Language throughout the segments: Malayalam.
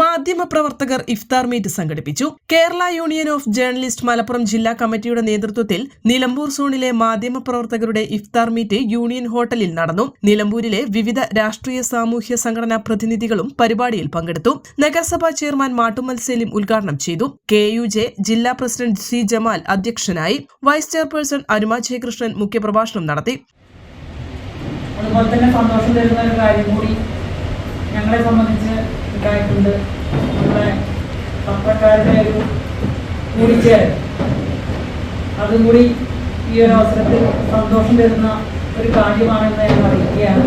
മാധ്യമപ്രവർത്തകർ ഇഫ്താർ മീറ്റ് സംഘടിപ്പിച്ചു. Kerala union of journalist Malappuram ജില്ലാ കമ്മിറ്റിയുടെ നേതൃത്വത്തിൽ നിലമ്പൂർ സോണിലെ മാധ്യമപ്രവർത്തകരുടെ ഇഫ്താർ മീറ്റ് യൂണിയൻ ഹോട്ടലിൽ നടന്നു. നിലമ്പൂരിലെ വിവിധ രാഷ്ട്രീയ സാമൂഹ്യ സംഘടനാ പ്രതിനിധികളും പരിപാടിയിൽ പങ്കെടുത്തു. നഗരസഭാ ചെയർമാൻ മാട്ടുമൽ സേലിം ഉദ്ഘാടനം ചെയ്തു. കെ യു ജെ ജില്ലാ പ്രസിഡന്റ് സി ജമാൽ അധ്യക്ഷനായി. വൈസ് ചെയർപേഴ്സൺ അരുമ ജയകൃഷ്ണൻ മുഖ്യപ്രഭാഷണം നടത്തി. അതുപോലെ തന്നെ സന്തോഷം തരുന്ന ഒരു കാര്യം കൂടി ഞങ്ങളെ സംബന്ധിച്ച് ഉണ്ടായിട്ടുണ്ട്. നമ്മുടെ പത്രക്കാരുടെ ഒരു കൂടിച്ചേരൽ അതും കൂടി ഈ ഒരു അവസരത്തിൽ സന്തോഷം തരുന്ന ഒരു കാര്യമാണെന്ന് ഞാൻ അറിയിക്കുകയാണ്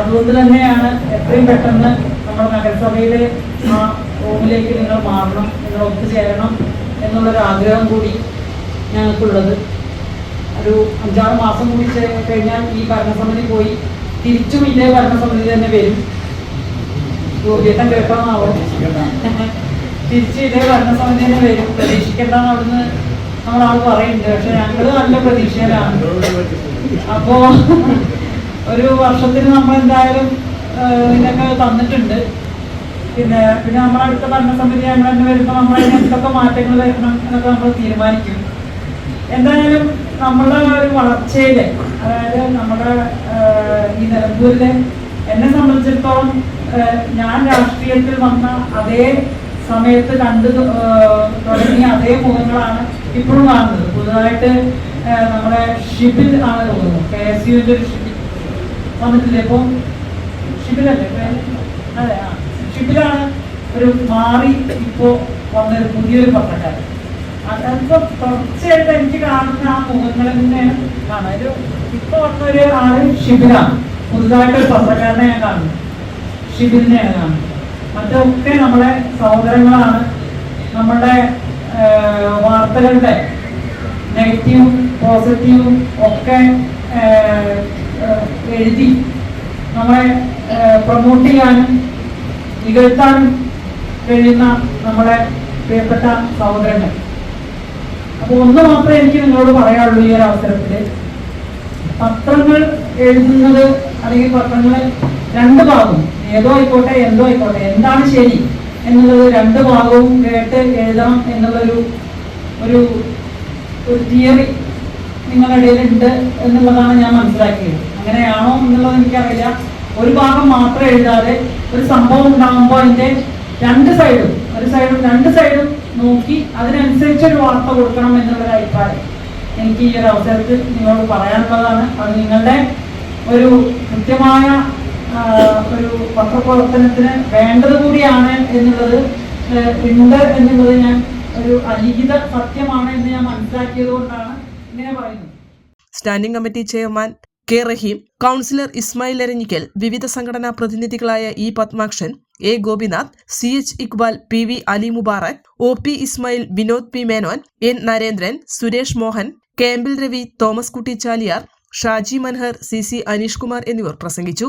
അതുകൊണ്ട് തന്നെയാണ് എത്രയും പെട്ടെന്ന് നമ്മുടെ നഗരസഭയിലെ ആ റൂമിലേക്ക് നിങ്ങൾ മാറണം നിങ്ങൾ ഒത്തുചേരണം എന്നുള്ളൊരു ആഗ്രഹം കൂടി ഞങ്ങൾക്കുള്ളത്. ഒരു അഞ്ചാറ് മാസം കൂടി കഴിഞ്ഞാൽ ഈ ഭരണസമിതി പോയി. തിരിച്ചും ഇതേ ഭരണസമിതി തന്നെ വരും. യോഗ്യത കേൾക്കണമെന്നാവും തിരിച്ച് ഇതേ ഭരണസമിതി തന്നെ വരും. പ്രതീക്ഷിക്കേണ്ടെന്ന് അവിടുന്ന് നമ്മളാൾ പറയുന്നുണ്ട്. പക്ഷെ ഞങ്ങൾ നല്ല പ്രതീക്ഷയിലാണ്. അപ്പോ ഒരു വർഷത്തിന് നമ്മൾ എന്തായാലും ഇതൊക്കെ തന്നിട്ടുണ്ട്. പിന്നെ പിന്നെ നമ്മുടെ അടുത്ത ഭരണസമിതി നമ്മൾ തന്നെ വരുമ്പോൾ നമ്മൾ എന്തൊക്കെ മാറ്റങ്ങൾ വരണം എന്നൊക്കെ നമ്മൾ തീരുമാനിക്കും. എന്തായാലും നമ്മളുടെ ഒരു വളർച്ചയിൽ അതായത് നമ്മുടെ ഈ നിലമ്പൂരിലെ എന്നെ സംബന്ധിച്ചിടത്തോളം ഞാൻ രാഷ്ട്രീയത്തിൽ വന്ന അതേ സമയത്ത് കണ്ടു തുടങ്ങിയ അതേ മുഖങ്ങളാണ് ഇപ്പോഴും കാണുന്നത്. പുതുതായിട്ട് നമ്മുടെ ഷിബിൽ ആണ് തോന്നുന്നത് കെ എസ് യുവിന്റെ ഒരു ഷിബിൽ വന്നിട്ടില്ലേ? ഇപ്പം ഷിബിലല്ലേ? അതെ ആ. ഷിബിലാണ് ഒരു മാറി ഇപ്പോ വന്നൊരു പുതിയൊരു പത്രക്കാരൻ. അതിപ്പോ തുടർച്ചയായിട്ട് എനിക്ക് കാണുന്ന ആ മുഖങ്ങളിൽ തന്നെയാണ് കാണാം ഒരു ഇപ്പൊ വന്നൊരു ആൾ ഷിബിലാണ്. പുതുതായിട്ടൊരു പത്രക്കാരനെ ഞാൻ കാണുന്നു. ഷിബിലിനെയാണ് കാണുന്നത് മറ്റൊക്കെ നമ്മളെ സഹോദരങ്ങളാണ്. നമ്മളുടെ വാർത്തകളുടെ നെഗറ്റീവും പോസിറ്റീവും ഒക്കെ എഴുതി നമ്മളെ പ്രൊമോട്ട് ചെയ്യാനും നികഴ്ത്താനും കഴിയുന്ന നമ്മുടെ പ്രിയപ്പെട്ട സഹോദരങ്ങൾ. അപ്പൊ ഒന്ന് മാത്രമേ എനിക്ക് നിങ്ങളോട് പറയാനുള്ളൂ ഈ ഒരു അവസരത്തിൽ പത്രങ്ങൾ എഴുതുന്നത് അല്ലെങ്കിൽ പത്രങ്ങൾ രണ്ട് ഭാഗവും ഏതോ ആയിക്കോട്ടെ എന്തോ ആയിക്കോട്ടെ എന്താണ് ശരി എന്നുള്ളത് രണ്ട് ഭാഗവും കേട്ട് എഴുതാം എന്നുള്ളൊരു ഒരു ഒരു തിയറി നിങ്ങളുടെ ഇടയിലുണ്ട് എന്നുള്ളതാണ് ഞാൻ മനസ്സിലാക്കിയത്. അങ്ങനെയാണോ എന്നുള്ളത് എനിക്കറിയില്ല. ഒരു ഭാഗം മാത്രം എഴുതാതെ ഒരു സംഭവം ഉണ്ടാകുമ്പോൾ അതിന്റെ രണ്ട് സൈഡും ഒരു സൈഡും രണ്ട് സൈഡും നോക്കി അതിനനുസരിച്ച് ഒരു വാർത്ത കൊടുക്കണം എന്നുള്ളൊരു അഭിപ്രായം എനിക്ക് ഈ ഒരു അവസരത്തിൽ നിങ്ങളോട് പറയാനുള്ളതാണ്. അത് നിങ്ങളുടെ ഒരു കൃത്യമായ ഒരു പത്രപ്രവർത്തനത്തിന് വേണ്ടത് കൂടിയാണ് എന്നുള്ളത് ഉണ്ട് എന്നുള്ളത് ഞാൻ ഒരു അലിഖിത സത്യമാണ് എന്ന് ഞാൻ മനസ്സിലാക്കിയത് കൊണ്ടാണ് ഇങ്ങനെ പറയുന്നത്. Standing committee chairman K Rahim councillor Ismail Eranjikkal വിവിധ സംഘടനാ പ്രതിനിധികളായ E Padmakshan A Gopinath C H Iqbal P V Ali Mubarak O P Ismail Vinod P Menon N Narendran Suresh Mohan Kempil Ravi Thomas Kutty Chaliyar Shaji Manhar C C Aneesh Kumar എന്നിവർ പ്രസംഗിച്ചു.